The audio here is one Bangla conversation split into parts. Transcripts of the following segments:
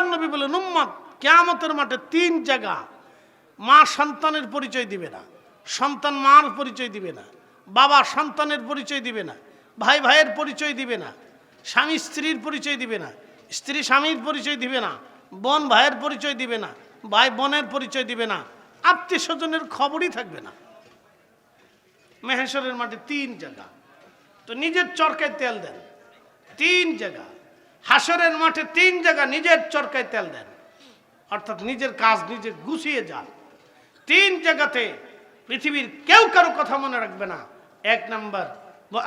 আল্লাহ নবী বলে নুম্মত কেয়ামতের মাঠে তিন জায়গা। মা সন্তানের পরিচয় দিবে না, সন্তান মার পরিচয় দিবে না, বাবা সন্তানের পরিচয় দিবে না, ভাই ভাইয়ের পরিচয় দিবে না, স্বামী স্ত্রীর পরিচয় দিবে না, স্ত্রী স্বামীর পরিচয় দিবে না, বোন ভাইয়ের পরিচয় দিবে না, ভাই বোনের পরিচয় দিবে না, আত্মীয় স্বজনের খবরই থাকবে না। মেহেশ্বরের মাঠে তিন জায়গা। তো নিজের চরকায় তেল দেন, তিন জায়গা। হাসরের মাঠে তিন জায়গা নিজের চরকায় তেল দেন। অর্থাৎ নিজের কাজ নিজে গুছিয়ে যান। তিন জায়গাতে পৃথিবীর কেউ কারও কথা মনে রাখবে না। এক নাম্বার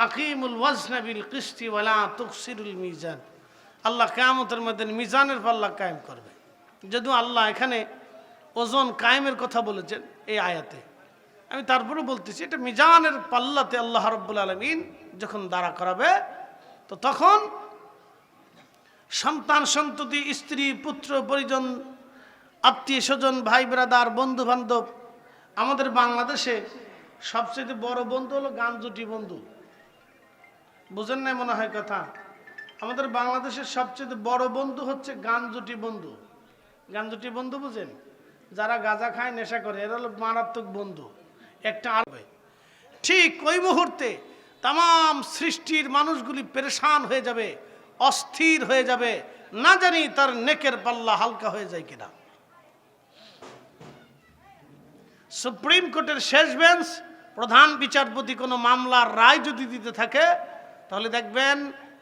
আকিমুল ওয়াজনাবিল কিস্তি ওয়ালা তুকসিরুল মিজান। আল্লাহ কেয়ামতের মধ্যে মিজানের পাল্লা কায়েম করবে। যদিও আল্লাহ এখানে ওজন কায়েমের কথা বলেছেন এই আয়াতে। আমি তারপরে বলতেছি, এটা মিজানের পাল্লাতে আল্লাহ রব্বুল আলমিন যখন দাঁড়া করাবে, তো তখন সন্তান, সন্ততি, স্ত্রী, পুত্র, পরিজন, আত্মীয় স্বজন, ভাই, ব্রাদার বন্ধু বান্ধব আমাদের বাংলাদেশে সবচেয়ে বড় বন্ধু হলো গানজুটি বন্ধু। বুঝেন না মনে হয় কথা? আমাদের বাংলাদেশের সবচেয়ে বড় বন্ধু হচ্ছে গানজুটি বন্ধু। গানজুটি বন্ধু বুঝেন? যারা গাঁজা খায়, নেশা করে, এরা হলো মারাত্মক বন্ধু। একটা আর ঠিক ওই মুহূর্তে তাম সৃষ্টির মানুষগুলি পেরেশান হয়ে যাবে। অস্থির হয়ে যাবে। না জানি তার নেকের পাল্লা হালকা হয়ে যায় কিনা। সুপ্রিম কোর্টের শেষ বেঞ্চ, প্রধান বিচারপতি কোনো মামলার রায় যদি দিতে থাকে, তাহলে দেখবেন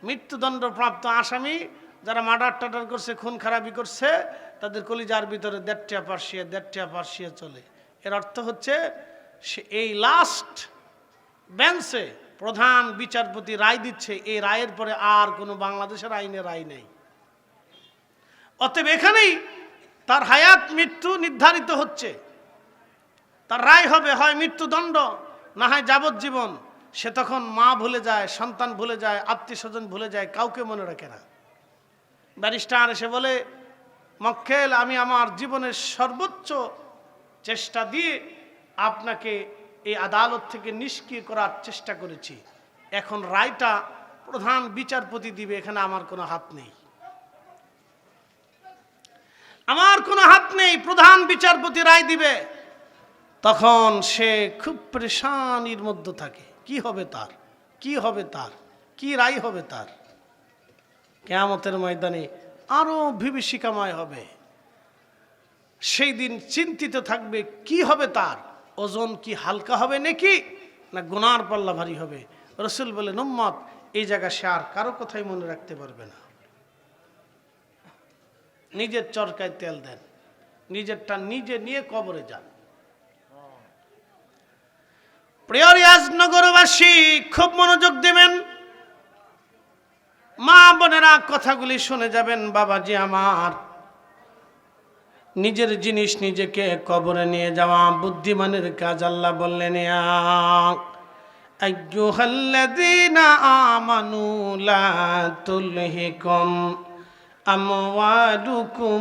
মৃত্যুদণ্ডপ্রাপ্ত আসামি যারা মার্ডার টাডার করছে, খুন খারাপি করছে, তাদের কলিজার ভিতরে দেড়টা পার্সিয়া দেড়টা পার্সিয়া চলে। এর অর্থ হচ্ছে এই লাস্ট বেঞ্চে প্রধান বিচারপতি রায় দিচ্ছে, এই রায়ের পরে আর কোনো বাংলাদেশের আইনে রায় নেই। অতএব এখানেই তার হায়াত মৃত্যু নির্ধারিত হচ্ছে। তার রায় হবে, হয় মৃত্যুদণ্ড, না হয় যাবজ্জীবন। সে তখন মা ভুলে যায়, সন্তান ভুলে যায় আত্মীয় স্বজন ভুলে যায়, কাউকে মনে রাখে না। ব্যারিস্টার এসে বলে, মক্কেল, আমি আমার জীবনের সর্বোচ্চ চেষ্টা দিয়ে আপনাকে এই আদালত থেকে নিষ্ক্রিয় করার চেষ্টা করেছি। এখন রায়টা প্রধান বিচারপতি দিবে, এখানে আমার কোনো হাত নেই। আমার কোনো হাত নেই, প্রধান বিচারপতি রায় দিবে। তখন সে খুব পরেশানির মধ্যে থাকে। কি হবে তার? কি হবে তার? কি রায় হবে তার? কেয়ামতের ময়দানে আরও বিভীষিকাময় হবে। সেই দিন চিন্তিত থাকবে, কি হবে তার? ওজন কি হালকা হবে নাকি? না গুনার পাল্লা ভারী হবে? রসুল বলে নম্মত এই জায়গা সে আর কারও কথাই মনে রাখতে পারবে না। নিজের চরকায় তেল দেন। নিজেরটা নিজে নিয়ে কবরে যান। প্রিয় নগরবাসী, খুব মনোযোগ দেবেন। মা বোনেরা কথাগুলি শুনে যাবেন, বাবাজি আমার। নিজের জিনিস নিজেকে কবরে নিয়ে যাওয়া। বুদ্ধিমানের কাজ আল্লাহ বললেন আইয়ুহাল্লাযীনা আমানু লা তুলহিকুম আমওয়ালুকুম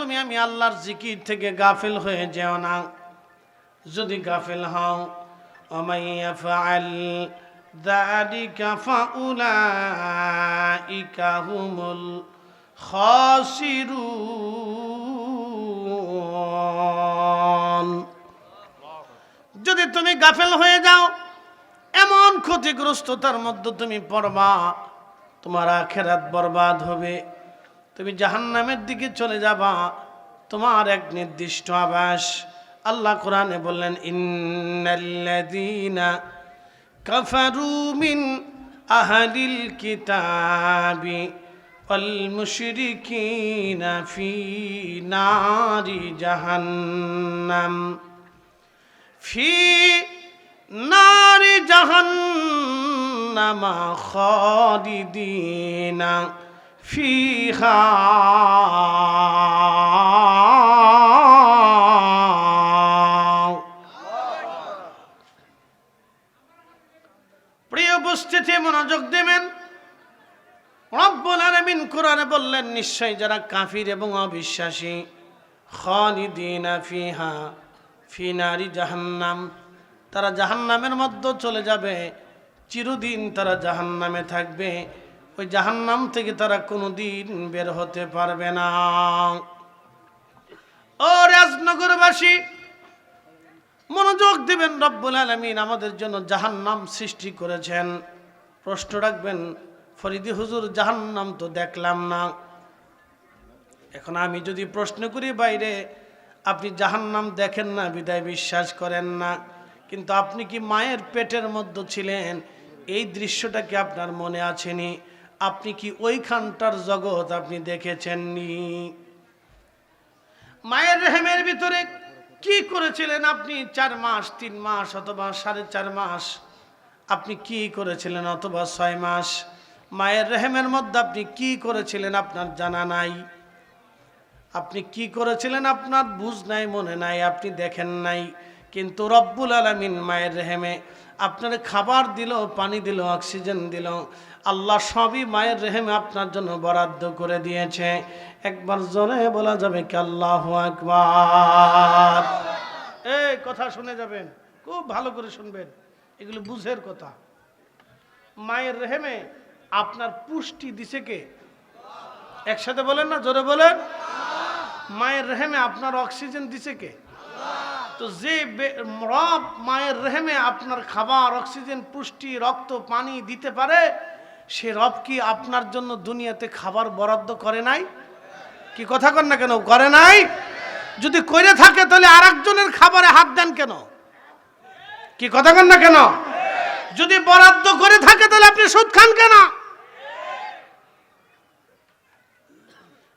তুমি আমি আল্লাহর জিকির থেকে গাফিল হয়ে যেও না। যদি গাফিল হও হুমুল যদি তুমি গাফেল হয়ে যাও, এমন ক্ষতিগ্রস্ততার মধ্যে তুমি পড়বা, তোমার আখেরাত বরবাদ হবে। তুমি জাহান্নামের দিকে চলে যাবা। তোমার এক নির্দিষ্ট আবাস। আল্লাহ কোরআনে বললেন, ইন্নাল্লাযীনা কাফারু মিন আহলিল কিতাবি ওয়াল ফি নারি জাহান্নাম। ফি নারি জাহান্নামা খালিদিনা। فيها প্রিয় উপস্থিতি মনোযোগ দেবেন রব্বুল আলামিন কোরআনে বললেন নিশ্চয় যারা কাফির এবং অবিশ্বাসী খালিদিনা ফিহা ফি নারি জাহান্নাম তারা জাহান্নামের মধ্যে চলে যাবে চিরদিন তারা জাহান্নামে থাকবে ওই জাহান্নাম থেকে তারা কোনোদিন বের হতে পারবে না। ও রাজনগরবাসী, মনোযোগ দিবেন রব্বুল আলমিন, আমাদের জন্য জাহান্নাম সৃষ্টি করেছেন। প্রশ্ন রাখবেন, ফরিদি হুজুর, জাহান্নাম তো দেখলাম না। এখন আমি যদি প্রশ্ন করি বাইরে, আপনি জাহান্নাম দেখেন না, বিদায় বিশ্বাস করেন না। কিন্তু আপনি কি মায়ের পেটের মধ্যে ছিলেন? এই দৃশ্যটা কি আপনার মনে আছেনি আপনি কি ওইখানটার জগৎ আপনি দেখেছেননি? মায়ের রেহেমের ভিতরে কি করেছিলেন আপনি? চার মাস, তিন মাস অথবা সাড়ে চার মাস আপনি কি করেছিলেন অথবা ছয় মাস? মায়ের রেহেমের মধ্যে আপনি কি করেছিলেন আপনার জানা নাই? আপনি কি করেছিলেন আপনার বুঝ নাই, মনে নাই, আপনি দেখেন নাই। কিন্তু রব্বুল আলমিন মায়ের রেহেমে আপনার খাবার দিল, পানি দিল, অক্সিজেন দিল আল্লাহ সবই মায়ের রেহেমে আপনার জন্য বরাদ্দ করে দিয়েছে। একবার জোরে বলা যাবে কি আল্লাহ আকবার? এই কথা শুনে যাবেন, খুব ভালো করে শুনবেন। এগুলো বুঝের কথা। মায়ের রেহেমে আপনার পুষ্টি দিছে কে? একসাথে বলেন না, জোরে বলেন। মায়ের রেহেমে আপনার অক্সিজেন দিছে কে? তো যে রব মায়ের রেহেমে আপনার খাবার, অক্সিজেন, পুষ্টি, রক্ত, পানি দিতে পারে সে রব কি আপনার জন্য দুনিয়াতে খাবার বরাদ্দ করে নাই? কি কথা কর না কেন? করে নাই? যদি করে থাকে তাহলে আর একজনের খাবারে হাত দেন কেন? কি কথা কন না কেন? যদি বরাদ্দ করে থাকে তাহলে আপনি সুদ খান কেন?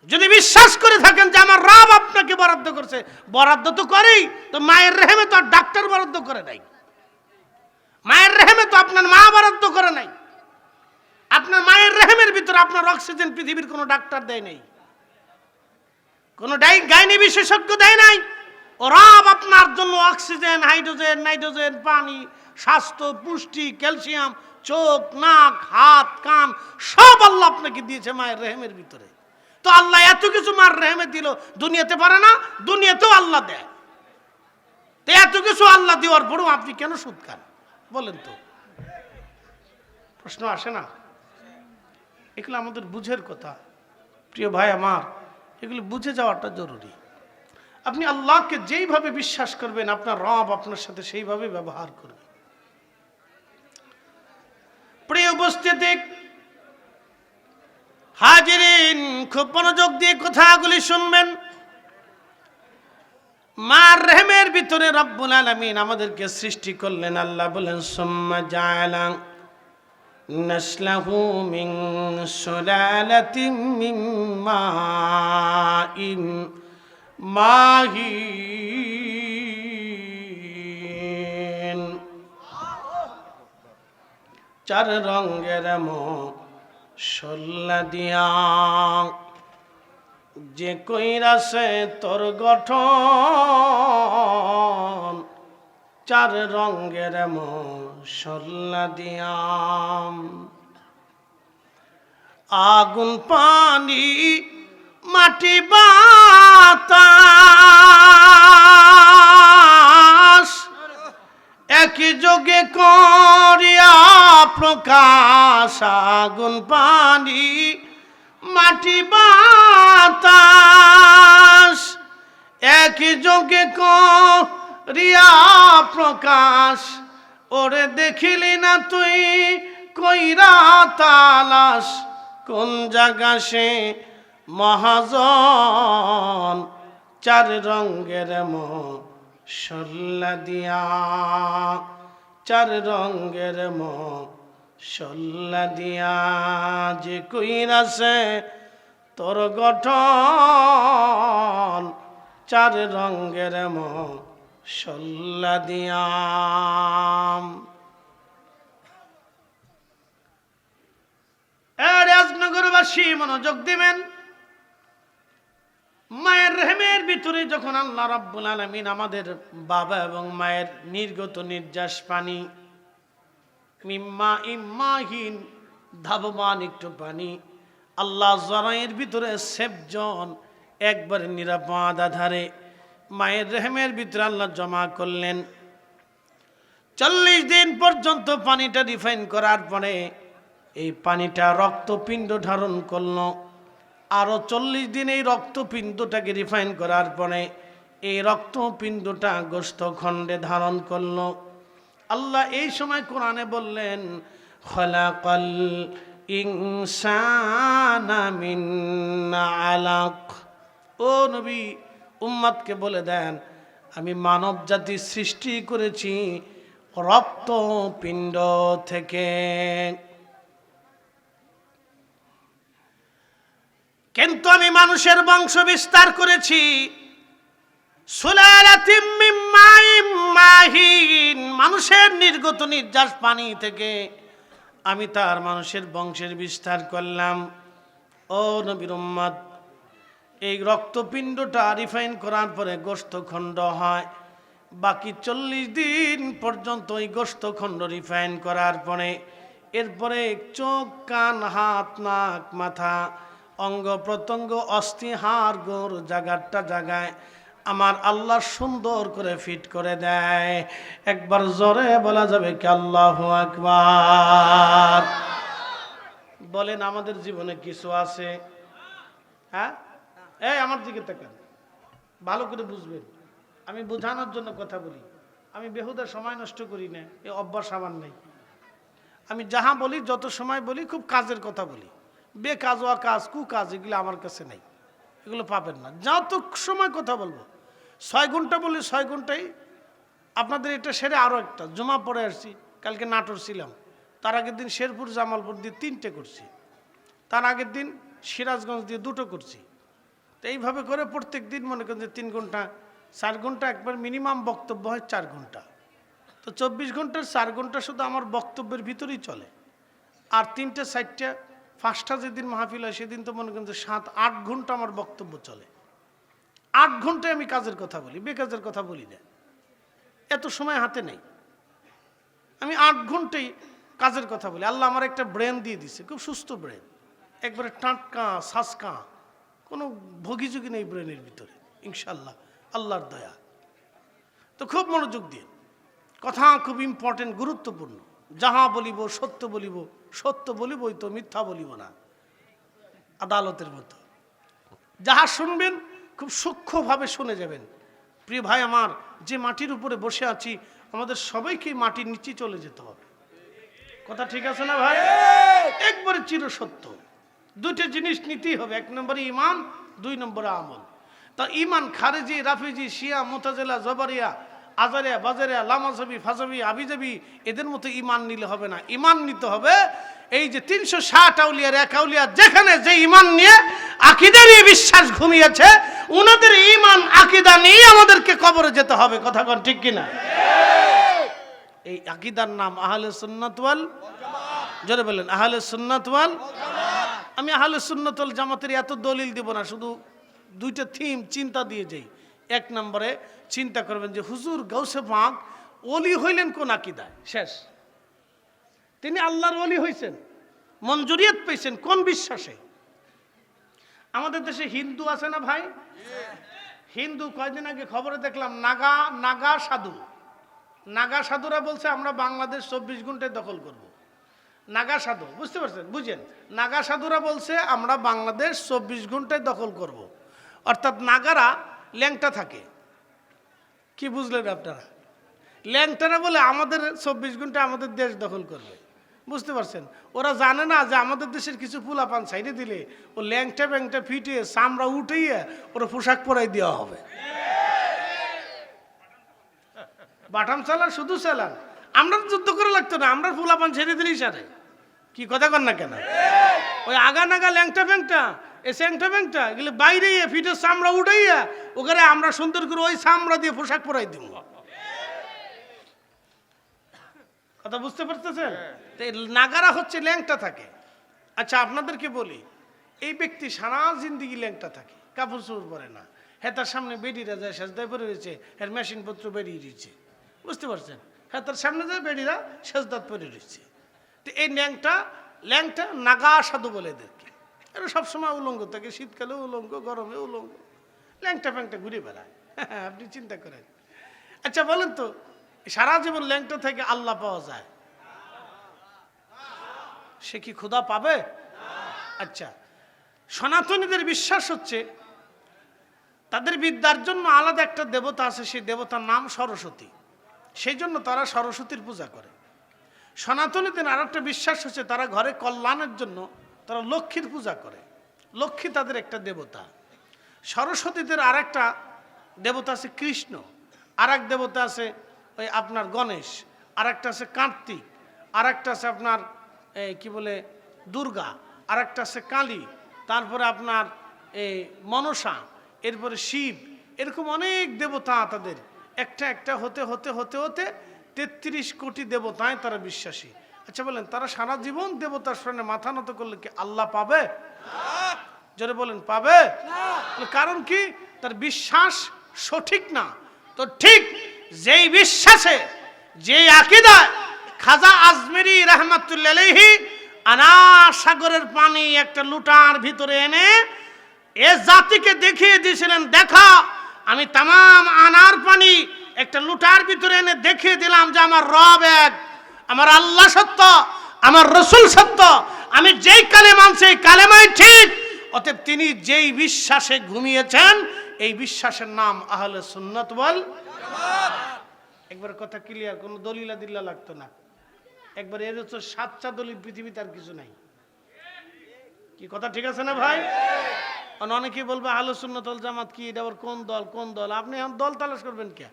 যদি বিশ্বাস করে থাকেন যে আমার রাব আপনাকে বরাদ্দ করছে, বরাদ্দ তো করেই, তো মায়ের রেহেমে তো আর ডাক্তার বরাদ্দ করে নাই। মায়ের রেহেমে তো আপনার মা বরাদ্দ করে নাই। আপনার মায়ের রেহেমের ভিতরে আপনার অক্সিজেন পৃথিবীর কোনো ডাক্তার দেয় নাই। কোনো গাইনি বিশেষজ্ঞ দেয় নাই। রাব আপনার জন্য অক্সিজেন, হাইড্রোজেন, নাইট্রোজেন, পানি, স্বাস্থ্য, পুষ্টি, ক্যালসিয়াম, চোখ, নাক, হাত, কান, সব আল্লাহ আপনাকে দিয়েছে মায়ের রেহেমের ভিতরে। তো আল্লাহ এত কিছু মার রেহেমে দিল, দুনিয়াতে পারে না, দুনিয়াতেও আল্লাহ দেয়। তো এত কিছু আল্লাহ দেওয়ার পরেও আপনি কেন সুদ খান? বলেন তো। প্রশ্ন আসে না? এগুলো আমাদের বুঝের কথা। প্রিয় ভাই আমার, এগুলো বুঝে যাওয়াটা জরুরি। আপনি আল্লাহকে যেইভাবে বিশ্বাস করবেন, আপনার রব আপনার সাথে সেইভাবে ব্যবহার করবে প্রিয় হাজিরিন, খুব মনোযোগ দিয়ে কথাগুলি শুনবেন। মার রেহেমের ভিতরে রব্বুল আলামিন আমাদেরকে সৃষ্টি করলেন, আল্লাহ বলেন, সুম্মা জাআলা নাসলাহু মিন সুলালাতিন মিন মাইন মাহিন চার রঙের মশল্লা দিয়া। যে কইরাছে তোর গঠন, চার রঙের মশল্লা দিয়াম আগুন, পানি, মাটি, বাতাস একই যোগে করিয়া প্রকাশ। আগুন, পানি, মাটি, বাতাস একই যোগে করিয়া প্রকাশ। ওরে দেখিলি না তুই কইরা তালাস কোন জায়গা সে মহাজন? চার রঙের মশল্লা দিয়া। চার রঙের মশল্লা দিয়া যে কইরাছে তোর গঠন। চার রঙ্গের রঙের দিয়া রাজনগরবাসী, মনোযোগ দিবেন। মায়ের রেহেমের ভিতরে যখন আল্লাহ রাব্বুল আলামিন আমাদের বাবা এবং মায়ের নির্গত নির্যাস পানি, মিম্মা ইম্মাহীন ধাবমান একটু পানি, আল্লাহ জরাইয়ের ভিতরে সেবজন একবারে নিরাপদ আধারে মায়ের রেহেমের ভিতরে আল্লাহ জমা করলেন। চল্লিশ দিন পর্যন্ত পানিটা রিফাইন করার পরে এই পানিটা রক্তপিণ্ড ধারণ করল। আরও চল্লিশ দিন এই রক্তপিণ্ডটাকে রিফাইন করার পরে এই রক্তপিণ্ডটা গোস্ত খণ্ডে ধারণ করল। আল্লাহ এই সময় কোরআনে বললেন, খলাকল ইনসানা মিন আলাক। ও নবী উম্মাদকে বলে দেন, আমি মানব জাতি সৃষ্টি করেছি রক্তপিণ্ড থেকে। কিন্তু আমি মানুষের বংশ বিস্তার করেছি। মিন মানুষের নির্গত নির্যাস পানি থেকে আমি তার মানুষের বংশের বিস্তার করলাম। ও নবীর এই রক্তপিণ্ডটা রিফাইন করার পরে গোস্তখণ্ড হয়। বাকি চল্লিশ দিন পর্যন্ত এই গোস্তখণ্ড রিফাইন করার পরে এরপরে চোখ, কান, হাত, নাক, মাথা, অঙ্গ প্রত্যঙ্গ, অস্থি, হাড়, গোড় জাগারটা জাগায় আমার আল্লাহ সুন্দর করে ফিট করে দেয়। একবার জোরে বলা যাবে কি আল্লাহ আকবার? বলেন, আমাদের জীবনে কিছু আছে? হ্যাঁ? এই, আমার দিকে তাকান। ভালো করে বুঝবেন। আমি বোঝানোর জন্য কথা বলি। আমি বেহুদার সময় নষ্ট করি না, এ অভ্যাস আমার নেই। আমি যাহা বলি, যত সময় বলি, খুব কাজের কথা বলি। ওয়া কাজ কু কাজ এগুলো আমার কাছে নেই। এগুলো পাবেন না। যত সময় কথা বলব, ছয় ঘণ্টা বলি ছয় ঘন্টাই আপনাদের এটা সেরে আরও একটা। জমা পড়ে আসছি, কালকে নাটোর ছিলাম। তার আগের দিন শেরপুর জামালপুর দিয়ে তিনটে করছি। তার আগের দিন সিরাজগঞ্জ দিয়ে দুটো করছি। তো এইভাবে করে প্রত্যেক দিন মনে করেন যে তিন ঘণ্টা, চার ঘণ্টা একবার মিনিমাম বক্তব্য হয় চার ঘণ্টা। তো চব্বিশ ঘণ্টার চার ঘণ্টা শুধু আমার বক্তব্যের ভিতরেই চলে। আর তিনটে, চারটে, পাঁচটা যেদিন মাহফিল হয় সেদিন তো মনে করেন যে সাত, আট ঘণ্টা আমার বক্তব্য চলে। আট ঘন্টায় আমি কাজের কথা বলি, বেকাজের কথা বলি না। এত সময় হাতে নেই। আমি আট ঘন্টাই কাজের কথা বলি। আল্লাহ আমার একটা ব্রেন দিয়ে দিছে, খুব সুস্থ ব্রেন। একবারে টাটকা সাসকা কোনো ভোগিযোগী নেই ব্রেনের ভিতরে ইনশাল্লাহ আল্লাহর দয়া। তো খুব মনোযোগ দিয়ে। কথা খুব ইম্পর্টেন্ট গুরুত্বপূর্ণ। যাহা বলিব সত্য বলিব সত্য বলিবই তো মিথ্যা বলিব না। আদালতের মতো। যাহা শুনবেন খুব সূক্ষ্মভাবে শুনে যাবেন। প্রিয় ভাই আমার যে মাটির উপরে বসে আছি আমাদের সবাইকে মাটির নিচে চলে যেতে হবে। কথা ঠিক আছে না ভাই? একবারে চির সত্য দুটো জিনিস নিতেই হবে। এক নম্বরে ইমান দুই নম্বরে আমল। তা ইমান খারেজি, রাফিজি, শিয়া, মোতাজেলা, জবারিয়া, আজারিয়া, বাজারিয়া, লামাজাবি, ফাজাবি, আবিজাবি, এদের মতো ইমান নিলে হবে না। ইমান নিতে হবে এই যে তিনশো ষাট আউলিয়ার, এক আউলিয়া যেখানে যে ইমান নিয়ে আকিদারই বিশ্বাস ঘুমিয়েছে ওনাদের ইমান আকিদা নিয়ে আমাদেরকে কবরে যেতে হবে। কথা কন ঠিক কিনা? এই আকিদার নাম আহলে সুন্নাতওয়াল জোরে বললেন আহলে সুন্নাতওয়াল আমি আহলে সুন্নাতওয়াল জামাতের এত দলিল দিব না, শুধু দুইটা থিম, চিন্তা দিয়ে যাই। এক নম্বরে চিন্তা করবেন যে হুজুর গৌসে পাক অলি হইলেন কোন আকিদায়? শেষ। তিনি আল্লাহর অলি হয়েছেন মঞ্জুরিয়ত পেয়েছেন কোন বিশ্বাসে? আমাদের দেশে হিন্দু আছে না ভাই? হিন্দু কয়দিন আগে খবরে দেখলাম, নাগা নাগা সাধু। নাগা সাধুরা বলছে, আমরা বাংলাদেশ চব্বিশ ঘন্টায় দখল করব। নাগা সাধু, বুঝতে পারছেন? বুঝেন? নাগা সাধুরা বলছে, আমরা বাংলাদেশ চব্বিশ ঘন্টায় দখল করব। অর্থাৎ নাগারা ল্যাংটা থাকে। কি বুঝলেন আপনারা? ল্যাংটারা বলে, আমাদের চব্বিশ ঘণ্টা আমাদের দেশ দখল করবে। বুঝতে পারছেন? ওরা জানে না যে আমাদের দেশের কিছু ফুলাপান সাইডে দিলে, ও ল্যাংটা ব্যাংটা ফিটে চামড়া উঠেইয়ে ওরা পোশাক পরাই দেওয়া হবে। বাটাম চালান, শুধু চালান। আমরা তো যুদ্ধ করে লাগতো না আমরা ফুলাপান ছেড়ে দিলেই সারে। কি কথা কর না কেন? ওই আগা নাগা ল্যাংটা ব্যাংটা এই স্যাংটা ব্যাংটা এগুলো বাইরে ফিটে চামড়া উঠাইয়া ওখানে আমরা সুন্দর করে ওই চামড়া দিয়ে পোশাক পরাই দিব কথা বুঝতে পারতেছেন? তো এই নাগারা হচ্ছে ল্যাংটা থাকে। আচ্ছা আপনাদেরকে বলি এই ব্যক্তি সারা জিন্দিগি ল্যাংটা থাকে কাপড় চোপড় পরে না। হ্যাঁ তার সামনে বেডিরা যায় সাজদায় পরে রয়েছে এর মেশিনপত্র বেরিয়ে রয়েছে বুঝতে পারছেন? হ্যাঁ তার সামনে যায় বেডিরা সাজদাত পরে রয়েছে। তো এই ল্যাংটা ল্যাংটা নাগা সাধু বলে এদেরকে। এরা সবসময় উলঙ্গ থাকে শীতকালে উলঙ্গ গরমে উলঙ্গ। ল্যাংটা ফ্যাংটা ঘুরে বেড়ায়। আপনি চিন্তা করেন। আচ্ছা বলেন তো, সারা জীবন ল্যাংটা থেকে আল্লাহ পাওয়া যায়? সে কি ক্ষুধা পাবে? আচ্ছা সনাতনীদের বিশ্বাস হচ্ছে, তাদের বিদ্যার জন্য আলাদা একটা দেবতা আছে, সেই দেবতার নাম সরস্বতী। সেই জন্য তারা সরস্বতীর পূজা করে। সনাতনীদের আর একটা বিশ্বাস হচ্ছে তারা ঘরে কল্যাণের জন্য তারা লক্ষ্মীর পূজা করে। লক্ষ্মী তাদের একটা দেবতা। সরস্বতীদের আর একটা দেবতা আছে কৃষ্ণ। আর এক দেবতা আছে ওই আপনার গণেশ। আর একটা আছে কার্তিক। আর একটা আছে আপনার কি বলে, দুর্গা। আর একটা আছে কালী। তারপরে আপনার, এই মনসা। এরপরে শিব। এরকম অনেক দেবতা তাদের একটা একটা হতে হতে হতে হতে তেত্রিশ কোটি দেবতায় তারা বিশ্বাসী। আচ্ছা বলেন, তারা সারা জীবন দেবতার সামনে মাথা নত করলে কি আল্লাহ পাবে? জোরে বলেন, পাবে? কারণ কি? তার বিশ্বাস সঠিক না। তো ঠিক যেই বিশ্বাসে, যেই আকিদায় খাজা আজমেরি রহমতুল্লাহি সাগরের পানি একটা লুটার ভিতরে এনে এ জাতিকে দেখিয়ে দিয়েছিলেন, দেখা আমি তামাম আনার পানি একটা লুটার ভিতরে এনে দেখিয়ে দিলাম যে আমার রব এক, আমার আল্লাহ সত্য, আমার রসুল সত্য, আমি যেই কালে কালেমান সেই কালেমাই ঠিক। অতএব তিনি যেই বিশ্বাসে ঘুমিয়েছেন, এই বিশ্বাসের নাম আহলে সুন্নত বল একবার কথা ক্লিয়ার কোনো দলিলা দিল্লা লাগতো না। একবার এর হচ্ছে সাতটা দলিল পৃথিবীতে আর কিছু নাই। কি কথা ঠিক আছে না ভাই? আর অনেকেই বলবে, আহলে সুন্নতল জামাত কি? এটা আবার কোন দল? কোন দল? আপনি এখন দল তালাশ করবেন কে?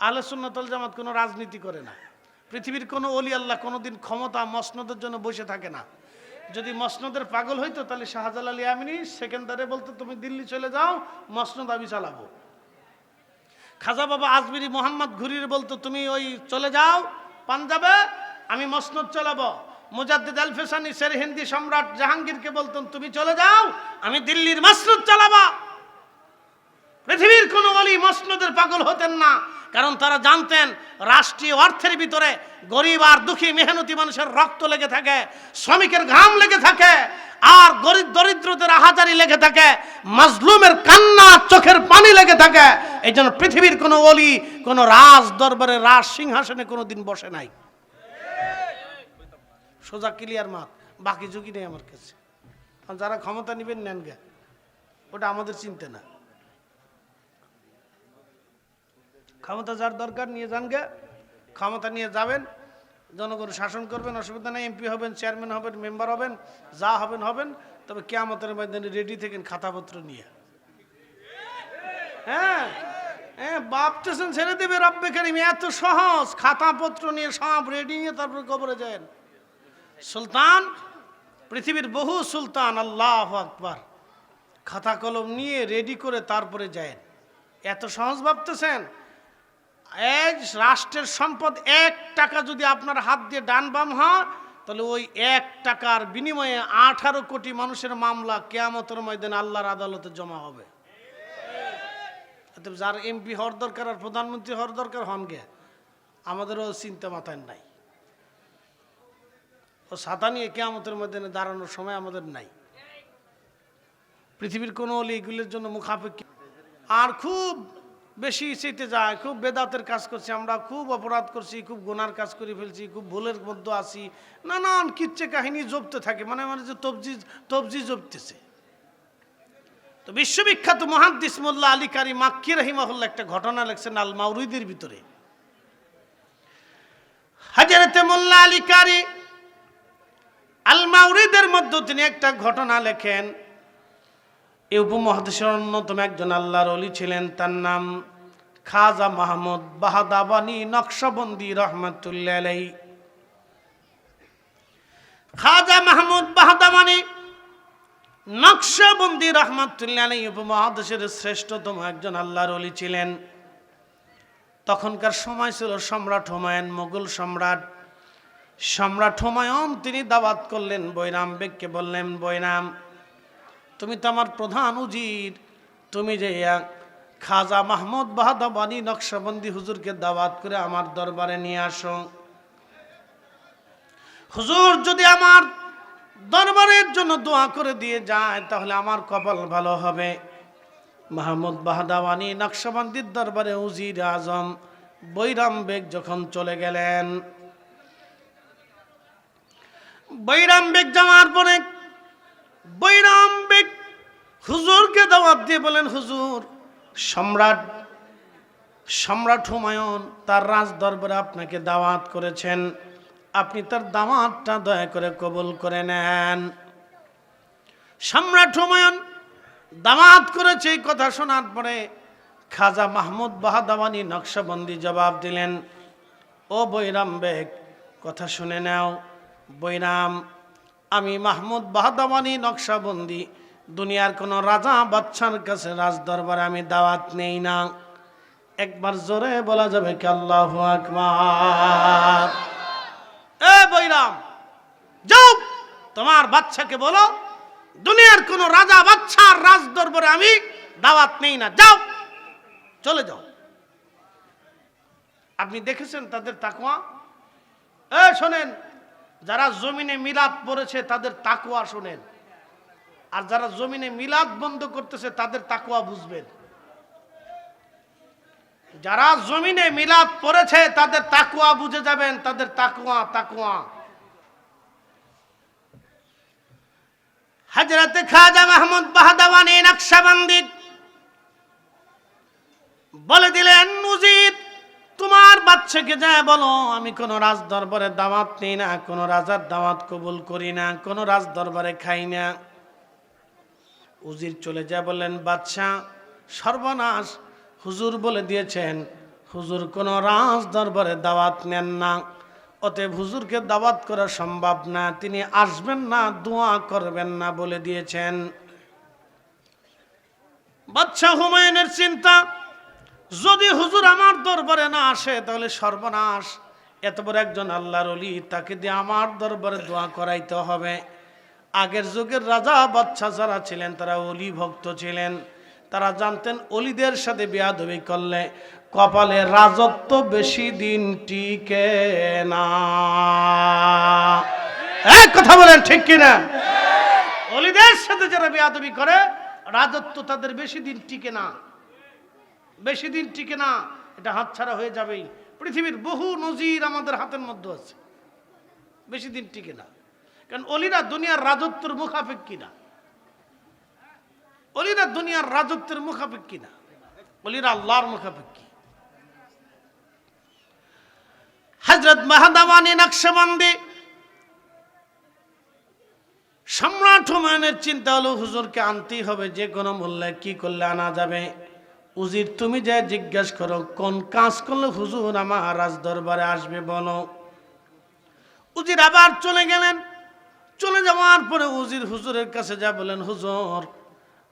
আহলে সুন্নতল জামাত কোনো রাজনীতি করে না। পৃথিবীর কোনো অলি আল্লাহ কোনোদিন ক্ষমতা মসনদের জন্য বসে থাকে না। যদি মসনদের পাগল হইতো, তাহলে শাহজাল আলী আমিনী সেকেন্দারে বলতো, তুমি দিল্লি চলে যাও, মসনদ আমি চালাবো। খাজা বাবা আজমিরি মোহাম্মদ ঘুরির বলতো, তুমি ওই চলে যাও, পাঞ্জাবে, আমি মসনদ চালাবো। মুজাদ্দিদ আল ফেসানি সের হিন্দি সম্রাট জাহাঙ্গীরকে বলতেন, তুমি চলে যাও, আমি দিল্লির মাসরুদ চালাবা। পৃথিবীর কোনো অলি মসনদের পাগল হতেন না, কারণ তারা জানতেন রাষ্ট্রীয় অর্থের ভিতরে গরিব আর দুঃখী মেহনতি মানুষের রক্ত লেগে থাকে, শ্রমিকের ঘাম লেগে থাকে, আর গরিব দরিদ্রদের আহাজারি লেগে থাকে, মাজলুমের কান্না চোখের পানি লেগে থাকে। এই জন্য পৃথিবীর কোনো অলি কোনো রাজ দরবারে রাজ সিংহাসনে কোনো দিন বসে নাই। সোজা ক্লিয়ার মাত, বাকি ঝুঁকি নেই আমার কাছে। আর যারা ক্ষমতা নেবেন, নেন গে। ওটা আমাদের চিন্তা না। ক্ষমতা যার দরকার, নিয়ে যান গে। ক্ষমতা নিয়ে যাবেন, জনগণ শাসন করবেন, অসুবিধা নেই এমপি হবেন চেয়ারম্যান হবেন মেম্বার হবেন, যা হবেন হবেন। তবে কেয়ামতের ময়দানে রেডি থাকেন খাতাপত্র নিয়ে। হ্যাঁ হ্যাঁ বাপ বাপতেছেন ছেড়ে দেবে রব্বে কারিম। এত সহজ, খাতাপত্র নিয়ে সব রেডি নিয়ে তারপর কবরে যান সুলতান, পৃথিবীর বহু সুলতান, আল্লাহ আকবার। খাতা কলম নিয়ে রেডি করে তারপরে যায় এত সহজ ভাবতেছেন? এই রাষ্ট্রের সম্পদ এক টাকা যদি আপনার হাত দিয়ে ডান বাম হয়, তাহলে ওই এক টাকার বিনিময়ে আঠারো কোটি মানুষের মামলা কেয়ামতের ময়দানে আল্লাহর আদালতে জমা হবে। যার এমপি হওয়ার দরকার আর প্রধানমন্ত্রী হওয়ার দরকার হন গে, আমাদেরও চিন্তা মাথায় নাই। ও ছাতা নিয়ে কেয়ামতের ময়দানে দাঁড়ানোর সময় আমাদের নাই। পৃথিবীর কোনো অলি এগুলোর জন্য মুখাপেক্ষি আর খুব বেশি চেতে যায়, খুব বেদাতের কাজ করছি আমরা, খুব অপরাধ করছি, খুব গুনার কাজ করে ফেলছি, খুব ভুলের মধ্যে আছি। নানান কিচ্ছে কাহিনী জপতে থাকে মানে মানে যে তবজি তবজি জপতেছে। তো বিশ্ববিখ্যাত মহাদ্দিস মোল্লা আলী কারি মাক্কি রহিমাহুল্লাহ একটা ঘটনা লেখছেন আল মাউরিদের ভিতরে। হাজারতে মোল্লা আলী কারি আল মাউরিদের মধ্যে তিনি একটা ঘটনা লেখেন। এই উপমহাদেশের অন্যতম একজন আল্লাহর অলি ছিলেন, তার নাম খাজা মাহমুদ বাহাদাবানি নকশবন্দি রহমতুল্লাহ খাজা মাহমুদ বাহাদাবানি নকশবন্দি রহমতুল্লাহ উপমহাদেশের শ্রেষ্ঠতম একজন আল্লাহর অলি ছিলেন। তখনকার সময় ছিল সম্রাট হুমায়ুন, মোগল সম্রাট। সম্রাট হুমায়ুন তিনি দাওয়াত করলেন বৈরাম বেগকে, বললেন, বৈরাম, তুমি তো আমার প্রধান উজির। তুমি যে খাজা মাহমুদ বাহাদাবানি নকশবন্দি হুজুরকে দাওয়াত করে আমার দরবারে নিয়ে আসো। হুজুর যদি আমার দরবারের জন্য দোয়া করে দিয়ে যায়, তাহলে আমার কপাল ভালো হবে। মাহমুদ বাহাদাওয়ানি নকশবন্দির দরবারে উজির আজম বৈরাম বেগ যখন চলে গেলেন বৈরাম বেগ যাওয়ার পরে বৈরাম বেগ হুজুরকে দাওয়াত দিয়ে বলেন, হুজুর, সম্রাট সম্রাট হুমায়ুন তার রাজ দরবারে আপনাকে দাওয়াত করেছেন। আপনি তার দাওয়াতটা দয়া করে কবুল করে নেন। সম্রাট হুমায়ুন দাওয়াত করেছে এই কথা শোনার পরে খাজা মাহমুদ বাহাদাওয়ানি নকশাবন্দি জবাব দিলেন, ও বৈরাম বেগ কথা শুনে নাও। বৈরাম, আমি মাহমুদ বাহাদাওয়ানি নকশাবন্দি, দুনিয়ার কোনো রাজা বাচ্চার কাছে রাজ দরবারে আমি দাওয়াত নেই না। একবার জোরে বলা যাবে কি আল্লাহ এ বৈরাম, যাও, তোমার বাচ্চাকে বলো, দুনিয়ার কোন রাজা বাচ্চার রাজ দরবারে আমি দাওয়াত নেই না। যাও, চলে যাও। আপনি দেখেছেন তাদের তাকুয়া এ শোনেন যারা জমিনে মিলাদ পড়েছে, তাদের তাকুয়া শোনেন। আর যারা জমিনে মিলাদ বন্ধ করতেছে, তাদের তাকুয়া বুঝবেন। যারা জমিনে মিলাদ পড়েছে, তাদের তাকুয়া বুঝে যাবেন, তাদের তাকুয়া তাকুয়া হজরত খাজা মাহমুদ বাহাদাওয়ানি নকশাবন্দি বলে দিলেন তোমার বাচ্চাকে যায় বলো? আমি কোন রাজ দরবারে দাওয়াত নেই না, কোন রাজার দাওয়াত কবুল করি না, কোন রাজ দরবারে খাই না। উজির চলে যায় বললেন বাদশাহ সর্বনাশ, হুজুর বলে দিয়েছেন, হুজুর কোন রাজ দরবারে দাওয়াত নেন না। অতএব হুজুরকে দাওয়াত করা সম্ভব না, তিনি আসবেন না, দোয়া করবেন না বলে দিয়েছেন। বাদশাহ হুমায়ুনের চিন্তা যদি হুজুর আমার দরবারে না আসে, তাহলে সর্বনাশ। এত বড় একজন আল্লাহর অলি তাকে দিয়ে আমার দরবারে দোয়া করাইতে হবে। আগের যুগের রাজা বাচ্চা যারা ছিলেন, তারা অলি ভক্ত ছিলেন। তারা জানতেন অলিদের সাথে বেয়াদবি করলে কপালে রাজত্ব বেশি দিন টিকে না। এক কথা বলেন, ঠিক কিনা? অলিদের সাথে যারা বেয়াদবি করে, রাজত্ব তাদের বেশি দিন টিকে না। বেশি দিন টিকে না, এটা হাতছাড়া হয়ে যাবেই। পৃথিবীর বহু নজির আমাদের হাতের মধ্যে আছে। বেশি দিন টিকে না। কারণ অলিরা দুনিয়ার রাজত্বের মুখাপেক্ষী না। অলিরা দুনিয়ার রাজত্বের মুখাপেক্ষী না। অলিরা আল্লাহর মুখাপেক্ষী। হজরত মাহাদাবানী নকশবন্দি সম্রাট হুমায়ুনের চিন্তা হলো, হুজুরকে আনতেই হবে, যে কোনো মূল্যে কি করলে আনা যাবে? উজির, তুমি যা জিজ্ঞেস করো, কোন কাজ করলে হুজুর আমার রাজ দরবারে আসবে বলো। উজির আবার চলে গেলেন। চলে যাওয়ার পরে উজির হুজুরের কাছে যা বলেন, হুজুর,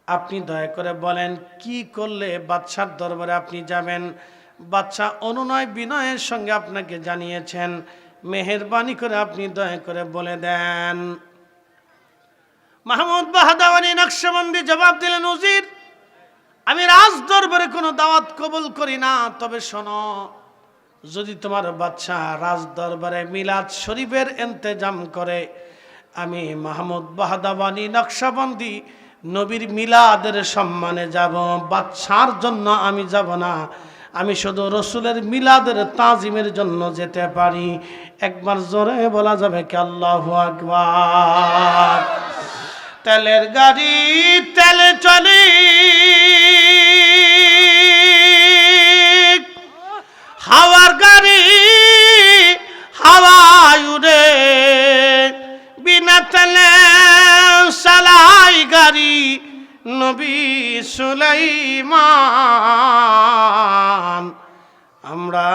আপনি দয়া করে বলেন, কি করলে বাদশার দরবারে আপনি যাবেন? বাচ্চা অনুনয় বিনয়ের সঙ্গে আপনাকে জানিয়েছেন, মেহেরবানি করে আপনি দয়া করে বলে দেন। মাহমুদ বাহাদাওয়ানি নকশবন্দি জবাব দিলেন, উজির আমি রাজ দরবারে কোনো দাওয়াত কবুল করি না, তবে শোনো, যদি তোমার বাচ্চা রাজ দরবারে মিলাদ শরীফের এন্তেজাম করে, আমি মাহমুদ বাহাদাবানি নকশাবন্দি নবীর মিলাদের সম্মানে যাব বাচ্চার জন্য আমি যাব না, আমি শুধু রসুলের মিলাদের তাজিমের জন্য যেতে পারি। একবার জোরে বলা যাবে কি আল্লাহ আকবার। তেলের গাড়ি, তেলে চলে। হাওয়ার গাড়ি, হাওয়ায় উড়ে। বিনা তেলে সালাই গাড়ি, নবী সুলাইমান। আমরা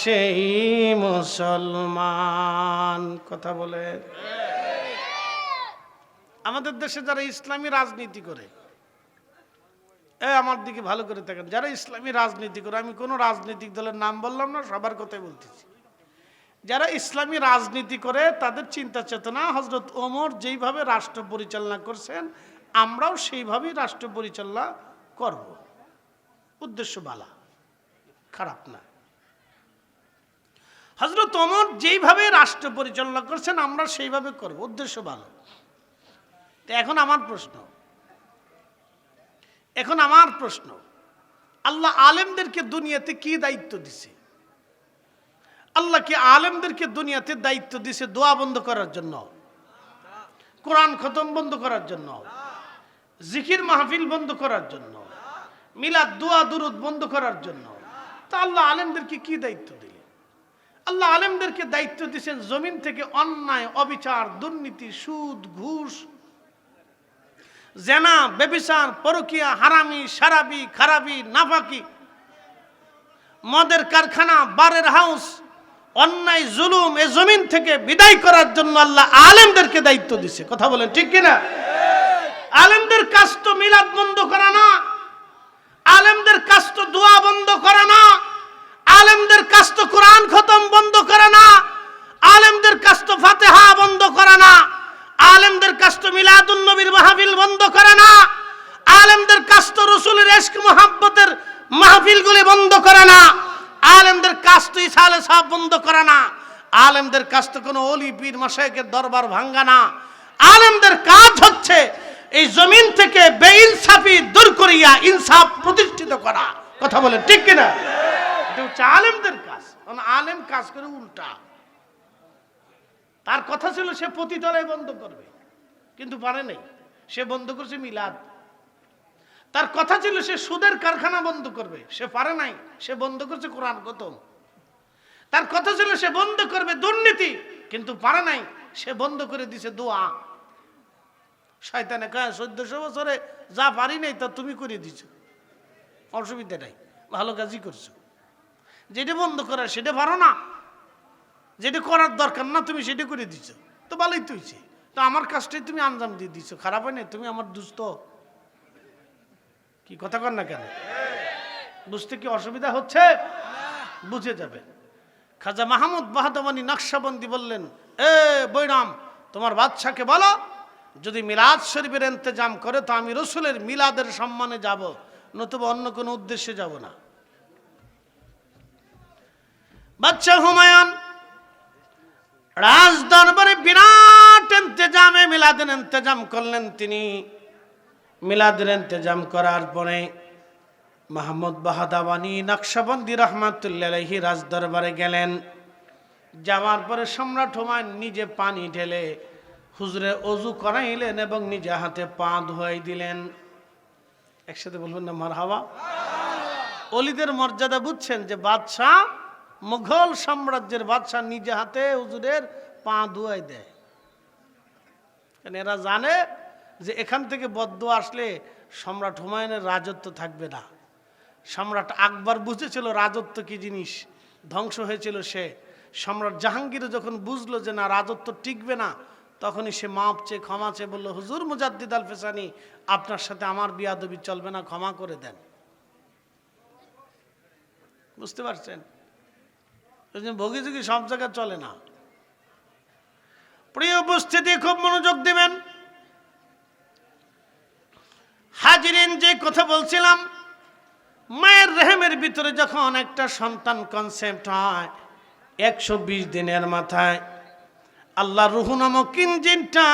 সেই মুসলমান। কথা বলে। আমাদের দেশে যারা ইসলামী রাজনীতি করে, এ আমার দিকে ভালো করে থাকেন যারা ইসলামী রাজনীতি করে, আমি কোনো রাজনৈতিক দলের নাম বললাম না, সবার কথাই বলতেছি। যারা ইসলামী রাজনীতি করে, তাদের চিন্তা চেতনা হজরত ওমর যেইভাবে রাষ্ট্র পরিচালনা করছেন, আমরাও সেইভাবেই রাষ্ট্র পরিচালনা করব। উদ্দেশ্য বালা, খারাপ না। হজরত ওমর যেইভাবে রাষ্ট্র পরিচালনা করছেন, আমরা সেইভাবে করব। উদ্দেশ্য ভালো তো এখন আমার প্রশ্ন। এখন আমার প্রশ্ন, আল্লাহ আলেমদেরকে দুনিয়াতে কি দায়িত্ব দিছে? আল্লাহ কি আলেমদেরকে দুনিয়াতে দায়িত্ব দিছে দোয়া বন্ধ করার জন্য? কোরআন খতম বন্ধ করার জন্য? জিকির মাহফিল বন্ধ করার জন্য? মিলাদ, দোয়া, দুরুদ বন্ধ করার জন্য? তা আল্লাহ আলেমদেরকে কি দায়িত্ব দিলেন? আল্লাহ আলেমদেরকে দায়িত্ব দিয়েছেন জমিন থেকে অন্যায়, অবিচার, দুর্নীতি, সুদ, ঘুষ জেনা বেবিচার পরকিয়া, হারামি, সারাবি, খারাবি, নাফাকি। মদের কারখানা, বারের হাউস, অন্যায়, জুলুম, এ জমিন থেকে বিদায় করার জন্য আল্লাহ আলেমদেরকে দায়িত্ব দিছে। কথা বলেন ঠিক কিনা? আলেমদের কাজ তো মিলাদ বন্ধ করা না। আলেমদের কাজ তো দোয়া বন্ধ করা না। আলেমদের কাজ তো কোরআন খতম বন্ধ করা না। আলেমদের কাজ তো ফাতেহা বন্ধ করা না। আলেমদের কাজ তো মিলাদুন নবীর মাহফিল বন্ধ করে না। আলেমদের কাজ তো রসুলের এশক মোহাব্বতের মাহফিলগুলি বন্ধ করে না। আলেমদের কাজ তো ইসালে সাহেব বন্ধ করে না। আলেমদের কাজ তো কোনো অলি পীর মাসায়কের দরবার ভাঙ্গা না। আলেমদের কাজ হচ্ছে এই জমিন থেকে বেইনসাফি দূর করিয়া ইনসাফ প্রতিষ্ঠিত করা। কথা বলেন ঠিক কিনা? এটা হচ্ছে আলেমদের কাজ। কারণ আলেম কাজ করে উল্টা। তার কথা ছিল সে পতিতলায় বন্ধ করবে। কিন্তু পারে নাই। সে বন্ধ করছে মিলাদ। তার কথা ছিল সে সুদের কারখানা বন্ধ করবে। সে পারে নাই। সে বন্ধ করছে কোরআন গতম তার কথা ছিল সে বন্ধ করবে দুর্নীতি। কিন্তু পারে নাই। সে বন্ধ করে দিছে দোয়া। শয়তানে কয়, চোদ্দশো বছরে যা পারি নাই, তা তুমি করে দিছো। অসুবিধা নাই। ভালো কাজই করছ। যেটা বন্ধ করা সেটা পারো না। যেটা করার দরকার না, তুমি সেটা করে দিছো। তো ভালোই তো হয়েছে। তো আমার কাজটাই তুমি আঞ্জাম দিয়ে দিছো। খারাপ হয় না তুমি আমার দুস্থ কি কথা কর না কেন? বুঝতে কি অসুবিধা হচ্ছে? বুঝে যাবে। খাজা মাহমুদ বাহাদমানি নকশাবন্দি বললেন, এ বৈরাম, তোমার বাদশাকে বলো, যদি মিলাদ শরীফের ইন্তজাম করে, তো আমি রসুলের মিলাদের সম্মানে যাব, নতুবা অন্য কোনো উদ্দেশ্যে যাব না। বাচ্চা হুমায়ুন রাজ দরবারে বিরাট ইন্তজামে মিলাদের ইন্তজাম করলেন তিনি। মিলাদের ইন্তজাম করার পরে মাহমুদ বাহাদাবানি নকশাবন্দি রহমাতুল্লাহি রাজ দরবারে গেলেন। যাওয়ার পরে সম্রাট হুমায়ুন নিজে পানি ঢেলে হুজুরে অজু করাইলেন এবং নিজে হাতে পা ধোয়াই দিলেন। একসাথে বলবেন না মার হাওয়া অলিদের মর্যাদা বুঝছেন যে বাদশাহ মুঘল সাম্রাজ্যের বাদশাহ নিজে হাতে হুজুরের পা ধুয়াই দেয়। কারণ এরা জানে যে এখান থেকে বদ্ধ আসলে সম্রাট হুমায়ুনের রাজত্ব থাকবে না। সম্রাট আকবর বুঝেছিল রাজত্ব কি জিনিস, ধ্বংস হয়েছিল সে। সম্রাট জাহাঙ্গীর যখন বুঝলো যে না, রাজত্ব টিকবে না, তখনই সে মাপ চেয়ে ক্ষমা চেয়ে বলল, হুজুর মুজাদ্দিদ আল ফেসানি আপনার সাথে আমার বিয়াদবি চলবে না, ক্ষমা করে দেন। বুঝতে পারছেন? ওই জন্য ভোগীযোগী সব জায়গায় চলে না। প্রিয় উপস্থিতি, খুব মনোযোগ দিবেন। হাজিরিন যে কথা বলছিলাম, মায়ের রেহেমের ভিতরে যখন একটা সন্তান কনসেপ্ট হয়, একশো বিশ দিনের মাথায়, আল্লাহ রুহু নামক ইঞ্জিনটা